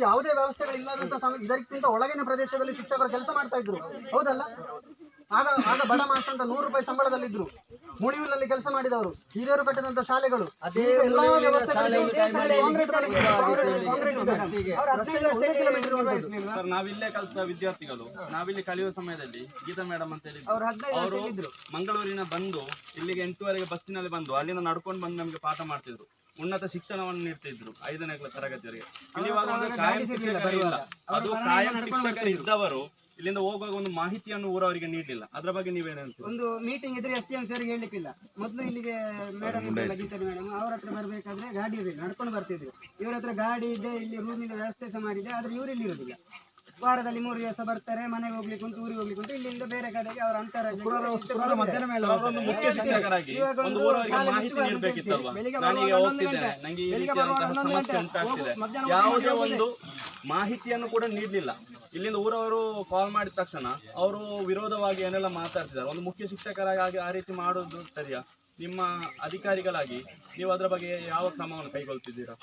ಯಾವುದೇ ವ್ಯವಸ್ಥೆಗಳಿಲ್ಲದಂತ ಇಲ್ಲದಂತ ಇದಕ್ಕಿಂತ ಒಳಗಿನ ಪ್ರದೇಶದಲ್ಲಿ ಶಿಕ್ಷಕರು ಕೆಲಸ ಮಾಡ್ತಾ ಇದ್ರು ಹೌದಲ್ಲ ಆಗ ಆಗ ಬಡ ಮಾಸ್ಟರ್ ಅಂತ ನೂರು ರೂಪಾಯಿ ಸಂಬಳದಲ್ಲಿದ್ರು ಮುಳಿವಿನಲ್ಲಿ ಕೆಲಸ ಮಾಡಿದವರು ಹಿರಿಯರು ಕಟ್ಟಿದಂತ ಶಾಲೆಗಳು ಎಲ್ಲಾ. ಸರ್ ನಾವಿಲ್ಲೇ ಕಲಿತ ವಿದ್ಯಾರ್ಥಿಗಳು ನಾವಿಲ್ಲಿ ಕಲಿಯುವ ಸಮಯದಲ್ಲಿ ಗೀತಾ ಮೇಡಮ್ ಅಂತ ಹೇಳಿ ಅವ್ರು ಮಂಗಳೂರಿನ ಬಂದು ಇಲ್ಲಿಗೆ ಎಂಟೂವರೆಗೆ ಬಸ್ಸಿನಲ್ಲಿ ಬಂದು ಅಲ್ಲಿಂದ ನಡ್ಕೊಂಡು ಬಂದು ನಮಗೆ ಪಾಠ ಮಾಡ್ತಿದ್ರು ಉನ್ನತ ಶಿಕ್ಷಣವನ್ನು ನೀಡ್ತಿದ್ರು ಐದನೇ ಕ್ಲಾಸ್ ತರಗತಿವರೆಗೆ ಇಲ್ಲಿ ಇವಾಗ ಒಂದು ಕಾಯಂ ಶಿಕ್ಷಕರು ಅದು ಕಾಯಂ ಶಿಕ್ಷಕರು ಇದ್ದವರು ಇಲ್ಲಿಂದ ಹೋಗುವಾಗ ಒಂದು ಮಾಹಿತಿಯನ್ನು ಊರವರಿಗೆ ನೀಡಲಿಲ್ಲ. ಅದರ ಬಗ್ಗೆ ನೀವೇನು ಹೇಳ್ತೀರಿ ಒಂದು ಮೀಟಿಂಗ್ ಇದ್ರೆ ಎಸ್ ಟಿ ಎಂ ಸರ್ ಹೇಳಲಿಕ್ಕಿಲ್ಲ. ಮೊದಲು ಇಲ್ಲಿಗೆ ಮೇಡಮ್ ಗೀತಾ ಮೇಡಮ್ ಅವ್ರ ಹತ್ರ ಬರಬೇಕಾದ್ರೆ ಗಾಡಿ ಇರಲಿಲ್ಲ ನಡ್ಕೊಂಡು ಬರ್ತಿದ್ರು. ಇವ್ರ ಹತ್ರ ಗಾಡಿ ಇದೆ ಇಲ್ಲಿ ರೂಮಿನ ವ್ಯವಸ್ಥೆ ಸಹ ಮಾಡಿದೆ ಆದ್ರೆ ಇವರು ಇಲ್ಲಿ ಇರುವುದಿಲ್ಲ ವಾರದಲ್ಲಿ ಮೂರು ದಿವಸ ಬರ್ತಾರೆ ಮನೆಗೆ ಹೋಗ್ಲಿಕ್ಕೆ ಉಂಟು ಊರಿಗೆ ಹೋಗ್ಲಿಕ್ಕೆ ಉಂಟು. ಇಲ್ಲಿಂದ ಬೇರೆ ಕಡೆಗೆ ಅವರ ಅಂತರ ಯಾವುದೇ ಒಂದು ಮಾಹಿತಿಯನ್ನು ಕೂಡ ನೀಡಲಿಲ್ಲ. ಇಲ್ಲಿಂದ ಊರವರು ಕಾಲ್ ಮಾಡಿದ ತಕ್ಷಣ ಅವರು ವಿರೋಧವಾಗಿ ಏನೆಲ್ಲ ಮಾತಾಡ್ತಿದ್ದಾರೆ? ಒಂದು ಮುಖ್ಯ ಶಿಕ್ಷಕರಾಗಿ ಆ ರೀತಿ ಮಾಡೋದು ಸರಿಯಾ? ನಿಮ್ಮ ಅಧಿಕಾರಿಗಳಾಗಿ ನೀವು ಅದರ ಬಗ್ಗೆ ಯಾವ ಕ್ರಮವನ್ನು ಕೈಗೊಳ್ತಿದ್ದೀರಾ?